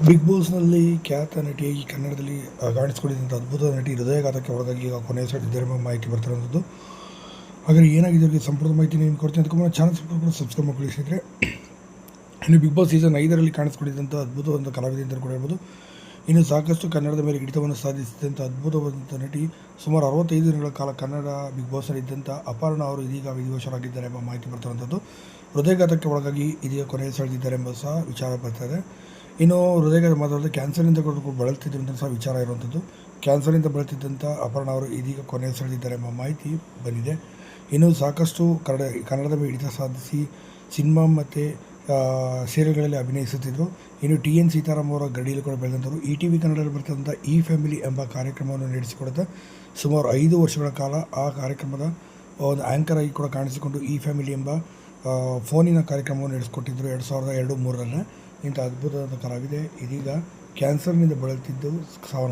Big ಬಾಸ್ನಲ್ಲಿ ಖ್ಯಾತ ನಟಿಯಾಗಿ ಕನ್ನಡದಲ್ಲಿ ಕಾಣಿಸ್ಕೊಂಡಿದ್ದಂಥ ಅದ್ಭುತ ನಟಿ ಹೃದಯಘಾತಕ್ಕೆ ಒಳಗಾಗಿ ಈಗ ಕೊನೆಯ ಎಂಬ ಮಾಹಿತಿ ಬರ್ತಿರೋಂಥದ್ದು. ಹಾಗೆ ಏನಾಗಿದೆ ಅವರಿಗೆ ಸಂಪೂರ್ಣ ಮಾಹಿತಿ ನೀವು ಕೊಡ್ತೀನಿ ಅದಕ್ಕೆ ಚಾನಲ್ ಸಬ್ಸ್ಕ್ರೈಬ್ ಸಬ್ಸ್ಕ್ರೈಬ್ ಮಾಡಿ ಸ್ನೇಹಿತರೆ. ಇನ್ನು ಬಿಗ್ ಬಾಸ್ ಸೀಸನ್ ಐದರಲ್ಲಿ ಕಾಣಿಸ್ಕೊಂಡಿದ್ದಂಥ ಅದ್ಭುತವಾದ ಕಲಾವಿದೆ ಅಂತ ಕೂಡ ಹೇಳ್ಬೋದು. ಇನ್ನು ಸಾಕಷ್ಟು ಕನ್ನಡದ ಮೇಲೆ ಹಿಡಿತವನ್ನು ಸಾಧಿಸಿದಂಥ ಅದ್ಭುತವಾದಂಥ ನಟಿ ಸುಮಾರು ಅರವತ್ತೈದು ದಿನಗಳ ಕಾಲ ಕನ್ನಡ ಬಿಗ್ ಬಾಸ್ನಲ್ಲಿ ಇದ್ದಂಥ ಅಪರ್ಣ ಅವರು ಇದೀಗ ವಿಧಿವಶರಾಗಿದ್ದಾರೆ ಎಂಬ ಮಾಹಿತಿ ಬರ್ತಿರುವಂಥದ್ದು ಹೃದಯಘಾತಕ್ಕೆ ಒಳಗಾಗಿ ಇದೀಗ ಕೊನೆಯ ಸೆಳೆದಿದ್ದಾರೆ ಎಂಬ ಸಹ ವಿಚಾರ ಬರ್ತಾ ಇದೆ. ಇನ್ನು ಹೃದಯದ ಮಾತಾಡಿದ್ರೆ ಕ್ಯಾನ್ಸರ್ನಿಂದ ಕೂಡ ಬಳಲ್ತಿದ್ರು ಅಂತ ಸಹ ವಿಚಾರ ಇರುವಂಥದ್ದು ಕ್ಯಾನ್ಸರಿಂದ ಬಳಲ್ತಿದ್ದಂಥ ಅಪರ್ಣ ಅವರು ಇದೀಗ ಕೊನೆಯ ಸೆಳೆದಿದ್ದಾರೆ ಎಂಬ ಮಾಹಿತಿ ಬಂದಿದೆ. ಇನ್ನು ಸಾಕಷ್ಟು ಕನ್ನಡ, ಕನ್ನಡದ ಮೇಲೆ ಹಿಡಿತ ಸಾಧಿಸಿ ಸಿನಿಮಾ ಮತ್ತು ಸೀರಿಯಲ್ಗಳಲ್ಲಿ ಅಭಿನಯಿಸುತ್ತಿದ್ದರು ಇನ್ನು ಟಿ ಎನ್ ಸೀತಾರಾಮ್ ಅವರ ಗಡಿಯಲ್ಲಿ ಕೂಡ ಬೆಳೆದಂಥವರು. ಇ ಟಿ ವಿ ಕನ್ನಡದಲ್ಲಿ ಬರ್ತಂಥ ಈ ಫ್ಯಾಮಿಲಿ ಎಂಬ ಕಾರ್ಯಕ್ರಮವನ್ನು ನಡೆಸಿಕೊಡುತ್ತಾ ಸುಮಾರು ಐದು ವರ್ಷಗಳ ಕಾಲ ಆ ಕಾರ್ಯಕ್ರಮದ ಒಂದು ಆ್ಯಂಕರ್ ಆಗಿ ಕೂಡ ಕಾಣಿಸಿಕೊಂಡು ಇ ಫ್ಯಾಮಿಲಿ ಎಂಬ ಫೋನಿನ ಕಾರ್ಯಕ್ರಮವನ್ನು ನಡೆಸಿಕೊಟ್ಟಿದ್ದರು ಎರಡು ಸಾವಿರದ ಎರಡು ಮೂರರಲ್ಲಿ. ಇಂಥ ಅದ್ಭುತವಾದ ಕಲಾವಿದೆ ಇದೀಗ ಕ್ಯಾನ್ಸರ್ನಿಂದ ಬಳಲ್ತಿದ್ದು ಸಾವನ್ನ